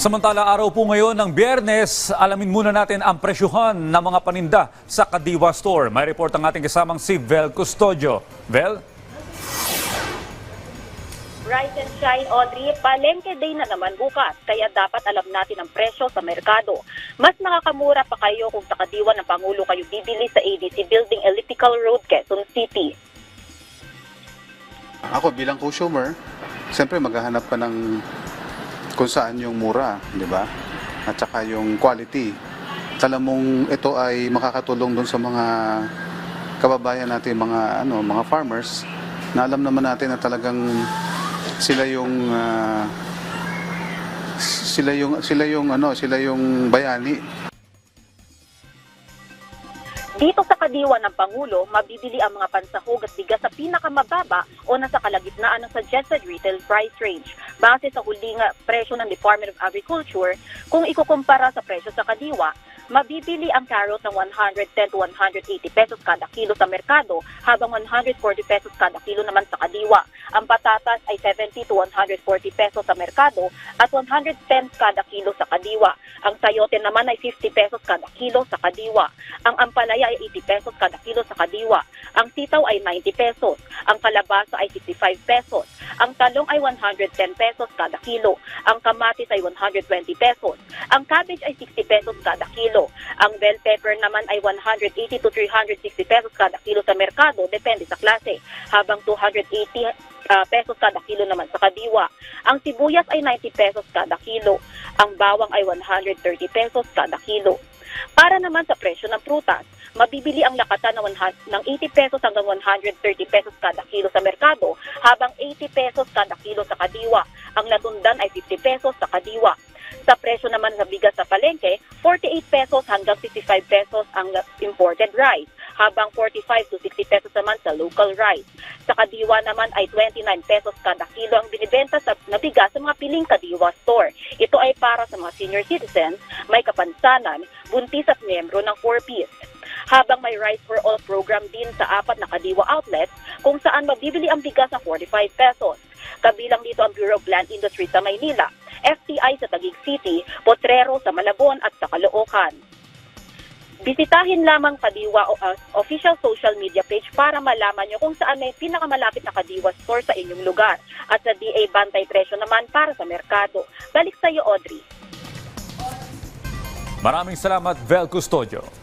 Samantala araw po ngayon ng biyernes, alamin muna natin ang presyuhan ng mga paninda sa Kadiwa Store. May report ang ating kasamang si Vel Custodio. Vel? Rise and shine, Audrey. Palengke day na naman bukas, kaya dapat alam natin ang presyo sa merkado. Mas makakamura pa kayo kung sa kadiwa ng Pangulo kayo bibili sa ADC Building Elliptical Road, Quezon City. Ako bilang consumer, siyempre maghahanap ka ng kung saan yung mura, di ba? At saka yung quality. Alam mong ito ay makakatulong doon sa mga kababayan natin, mga ano, mga farmers, na alam naman natin na talagang sila yung ah, sila yung sila yung ano, sila yung bayani Dito sa kadiwa ng Pangulo, mabibili ang mga pansahog at bigas sa pinakamababa o nasa kalagitnaan ng suggested retail price range. Base sa huling ah, presyo ng Department of Agriculture, kung ikukumpara sa presyo sa kadiwa, mabibili ang carrot ng 110 to 180 pesos kada kilo sa merkado, habang 140 pesos kada kilo naman sa kadiwa. Ang patatas ay 70 to 140 pesos sa merkado at 110 kada kilo sa kadiwa. Ang sayote naman ay 50 pesos kada kilo sa kadiwa. Ang ampalaya ay 80 pesos kada kilo sa kadiwa. Ang sitaw ay 90 pesos. Ang kalabasa ay 65 pesos. Ang talong ay 110 pesos kada kilo. Ang kamatis ay 120 pesos. Ang cabbage ay 60 pesos kada kilo. Ang bell pepper naman ay 180 to 360 pesos kada kilo sa merkado, depende sa klase. Habang 280 ah, pesos kada kilo naman sa kadiwa. Ang sibuyas ay 90 pesos kada kilo. Ang bawang ay 130 pesos kada kilo. Para naman sa presyo ng prutas, mabibili ang lakatan ng, 100 ng 80 pesos hanggang 130 pesos kada kilo sa merkado, habang 80 pesos kada kilo sa kadiwa. Ang latundan ay 50 pesos sa kadiwa. Sa presyo naman sa bigas sa palengke, 48 pesos hanggang 65 pesos ang imported rice, habang 45 to 60 pesos naman sa local rice. Sa kadiwa naman ay 29 pesos kada kilo ang binibenta sa na bigas sa mga piling kadiwa store. Ito ay para sa mga senior citizens, may kapansanan, buntis at miyembro ng 4Ps. Habang may Rice for All program din sa apat na kadiwa outlets kung saan mabibili ang bigas sa 45 pesos. Kabilang dito ang Bureau of Land Industry sa Maynila, FTI sa Taguig City, Potrero sa Malabon at sa Caloocan. Bisitahin lamang Kadiwa uh, official social media page para malaman nyo kung saan may pinakamalapit na Kadiwa store sa inyong lugar. At sa DA Bantay Presyo naman para sa merkado. Balik sa iyo, Audrey. Maraming salamat, Vel Custodio.